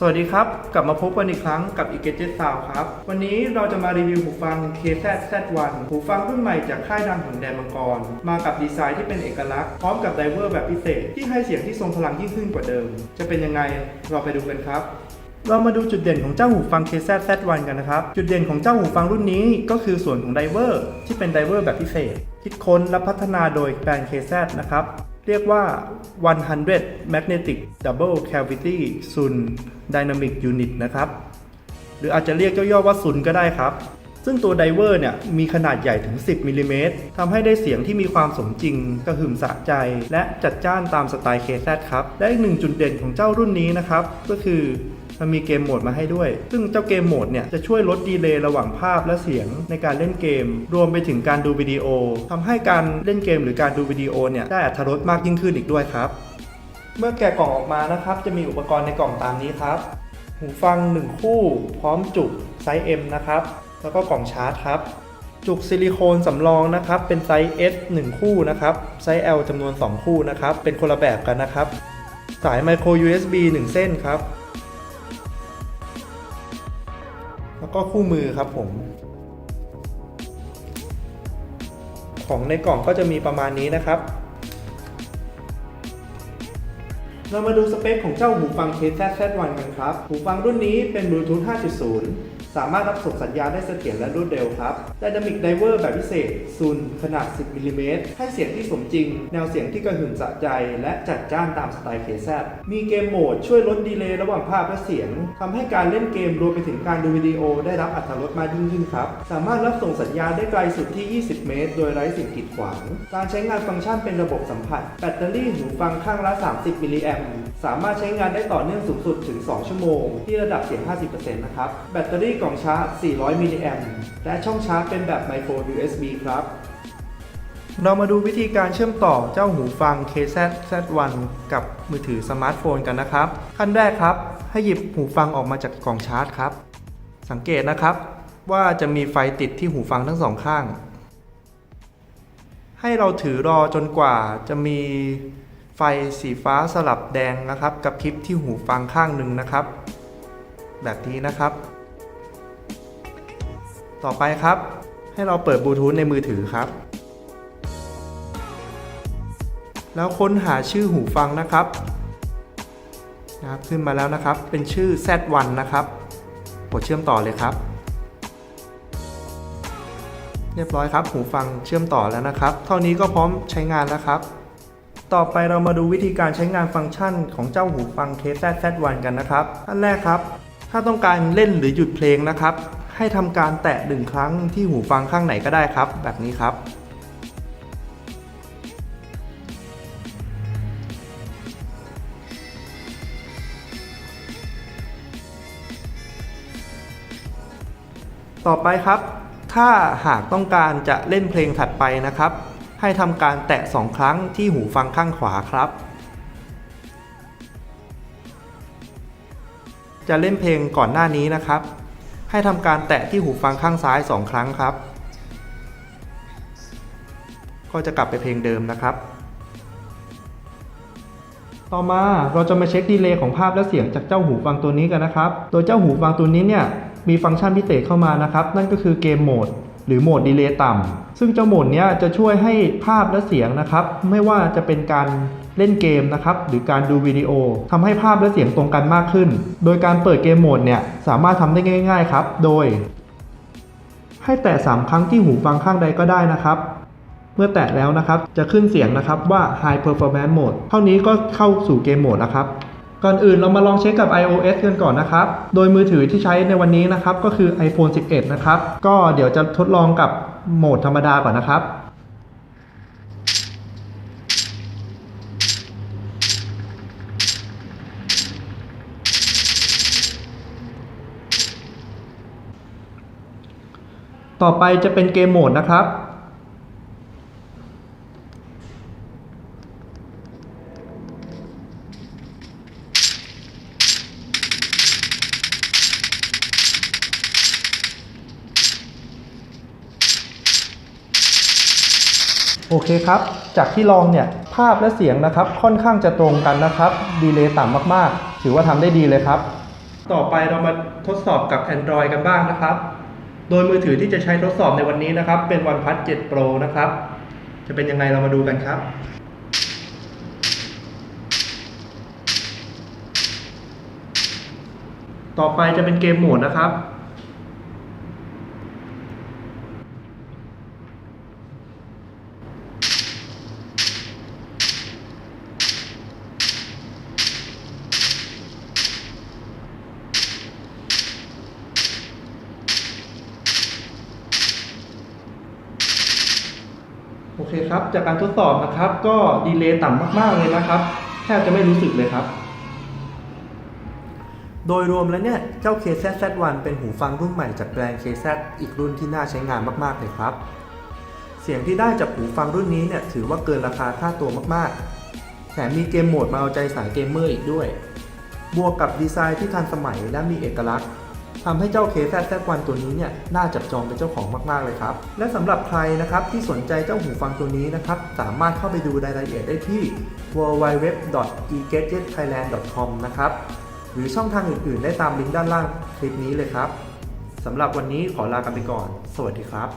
สวัสดีครับ กลับมาพบกันอีกครั้งกับอีกเกจ s ซาครับ วันนี้เราจะมารีวิวหูฟัง KZ Z1 หูฟังรุ่นใหม่จากค่ายดังของแดนมังกร มากับดีไซน์ที่เป็นเอกลักษณ์พร้อมกับไดเวอร์แบบพิเศษ ที่ให้เสียงที่ทรงพลังยิ่งขึ้นกว่าเดิม จะเป็นยังไงเราไปดูกันครับเรามาดูจุดเด่นของเจ้าหูฟัง KZ Z1 กันนะครับ จุดเด่นของเจ้าหูฟังรุ่นนี้ก็คือส่วนของไดเวอร์ที่เป็นไดเวอร์แบบพิเศษ คิดค้นและพัฒนาโดยแบรนด์ KZ นะครับ เรียกว่า 100 Magnetic Double Cavity Sun Dynamic Unit นะครับ หรืออาจจะเรียกย่อๆว่าซุนก็ได้ครับ ซึ่งตัวไดเวอร์เนี่ยมีขนาดใหญ่ถึง 10มิลลิเมตรทำให้ได้เสียงที่มีความสมจริงกระหึ่มสะใจ และจัดจ้านตามสไตล์ KZ ครับ และอีกหนึ่งจุดเด่นของเจ้ารุ่นนี้นะครับ ก็คือ มันมีเกมโหมดมาให้ด้วย ซึ่งเจ้าเกมโหมดเนี่ยจะช่วยลดดีเลย์ระหว่างภาพและเสียงในการเล่นเกม รวมไปถึงการดูวิดีโอทำให้การเล่นเกมหรือการดูวิดีโอเนี่ยได้อรรถรสมากยิ่งขึ้นอีกด้วยครับ เมื่อแกะกล่องออกมานะครับ จะมีอุปกรณ์ในกล่องตามนี้ครับ หูฟัง 1 คู่ พร้อมจุกไซส์ M นะครับ แล้วก็กล่องชาร์จครับ จุกซิลิโคนสำรองนะครับ เป็นไซส์ S 1 คู่นะครับ ไซส์ L จำนวน 2 คู่นะครับ เป็นคนละแบบกันนะครับ สาย micro USB 1 เส้นครับ ก็คู่มือครับผม ของในกล่องก็จะมีประมาณนี้นะครับ เรามาดูสเปคของเจ้าหูฟัง KZ Z1 กันครับ หูฟังรุ่นนี้เป็น Bluetooth 5.0 สามารถรับส่งสัญญาณได้เสถียรและรวดเร็วครับ Dynamic Diver แบบพิเศษซูนขนาด 10มิลลิเมตรให้เสียงที่สมจริง แนวเสียงที่กระหึ่มสะใจ และจัดจ้านตามสไตล์ KZ มีเกมโหมดช่วยลดดีเลย์ระหว่างภาพและเสียงทำให้การเล่นเกมรวมไปถึงการดูวิดีโอได้รับอรรถรสมากยิ่งขึ้นครับ สามารถรับส่งสัญญาณได้ไกลสุดที่ 20 เมตร โดยไร้สิ่งกีดขวาง การใช้งานฟังก์ชันเป็นระบบสัมผัส แบตเตอรี่หูฟังข้างละ 30 มิลลิแอมป์สามารถใช้งานได้ต่อเนื่องสูงสุดถึง 2 ชั่วโมง ที่ระดับเสียง 50%นะครับ แบตเตอรี่กล่องชาร์จ 400 มิลลิแอมป์และช่องชาร์จเป็นแบบ micro USB ครับ เรามาดูวิธีการเชื่อมต่อเจ้าหูฟัง KZ Z1 กับมือถือสมาร์ทโฟนกันนะครับ ขั้นแรกครับ ให้หยิบหูฟังออกมาจากกล่องชาร์จครับ สังเกตนะครับ ว่าจะมีไฟติดที่หูฟังทั้งสองข้าง ให้เราถือรอจนกว่าจะมีไฟสีฟ้าสลับแดงนะครับ กับพริบที่หูฟังข้างหนึ่งนะครับ แบบนี้นะครับ ต่อไปครับ ให้เราเปิดบลูทูธในมือถือครับ แล้วค้นหาชื่อหูฟังนะครับนะครับ ขึ้นมาแล้วนะครับ เป็นชื่อ Z1 นะครับกดเชื่อมต่อเลยครับ เรียบร้อยครับ หูฟังเชื่อมต่อแล้วนะครับ เท่านี้ก็พร้อมใช้งานแล้วครับ ต่อไปเรามาดูวิธีการใช้งานฟังก์ชันของเจ้าหูฟัง KZ Z1 กันนะครับ อันแรกครับ ถ้าต้องการเล่นหรือหยุดเพลงนะครับ ให้ทำการแตะหนึ่งครั้งที่หูฟังข้างไหนก็ได้ครับ แบบนี้ครับ ต่อไปครับ ถ้าหากต้องการจะเล่นเพลงถัดไปนะครับ ให้ทำการแตะ2ครั้งที่หูฟังข้างขวาครับจะเล่นเพลงก่อนหน้านี้นะครับ ให้ทำการแตะที่หูฟังข้างซ้าย 2 ครั้งครับ ก็จะกลับไปเพลงเดิมนะครับ ต่อมาเราจะมาเช็คดีเลย์ของภาพและเสียงจากเจ้าหูฟังตัวนี้กันนะครับ โดยเจ้าหูฟังตัวนี้เนี่ยมีฟังก์ชันพิเศษเข้ามานะครับ นั่นก็คือเกมโหมดหรือโหมดดีเลย์ต่ำซึ่งเจ้าโหมดนี้จะช่วยให้ภาพและเสียงนะครับ ไม่ว่าจะเป็นการ เล่นเกมนะครับหรือการดูวิดีโอทำให้ภาพและเสียงตรงกันมากขึ้น โดยการเปิดเกมโหมดเนี่ยสามารถทำได้ง่าย ๆ ครับ โดย ให้แตะ 3 ครั้งที่หูฟังข้างใดก็ได้นะครับเมื่อแตะแล้วนะครับ จะขึ้นเสียงนะครับว่า High Performance Mode เท่านี้ก็เข้าสู่เกมโหมดนะครับ ก่อนอื่นเรามาลองเช็คกับ iOS กันก่อนนะครับ โดยมือถือที่ใช้ในวันนี้นะครับ ก็คือ iPhone 11 นะครับ ก็เดี๋ยวจะทดลองกับโหมดธรรมดาก่อนนะครับ ต่อไปจะเป็นเกมโหมดนะครับ โอเคครับ จากที่ลองเนี่ย ภาพและเสียงนะครับ ค่อนข้างจะตรงกันนะครับ ดีเลย์ต่ำมากๆ ถือว่าทำได้ดีเลยครับ ต่อไปเรามาทดสอบกับ Android กันบ้างนะครับ โดยมือถือที่จะใช้ทดสอบในวันนี้นะครับ เป็น OnePlus 7 Pro นะครับ จะเป็นยังไงเรามาดูกันครับต่อไปจะเป็นเกมโหมดนะครับ โอเคครับ จากการทดสอบนะครับ ก็ดีเลย์ต่ำมาก ๆ เลยนะครับ แทบจะไม่รู้สึกเลยครับ โดยรวมแล้วเนี่ย เจ้า KZ-Z1 เป็นหูฟังรุ่นใหม่จากแบรนด์ KZ อีกรุ่นที่น่าใช้งานมาก ๆ เลยครับ เสียงที่ได้จากหูฟังรุ่นนี้เนี่ย ถือว่าเกินราคาค่าตัวมาก ๆ แถมมีเกมโหมดมาเอาใจสายเกมเมอร์อีกด้วย บวกกับดีไซน์ที่ทันสมัยและมีเอกลักษณ์ ทำให้เจ้า KZ-Z1 ตัวนี้เนี่ยน่าจับจองเป็นเจ้าของมาก ๆ เลยครับ และสำหรับใครนะครับที่สนใจเจ้าหูฟังตัวนี้นะครับ สามารถเข้าไปดูรายละเอียดได้ที่ www.egadgetthailand.com นะครับ หรือช่องทางอื่น ๆ ได้ตามลิงก์ด้านล่างคลิปนี้เลยครับสำหรับวันนี้ขอลากันไปก่อน สวัสดีครับ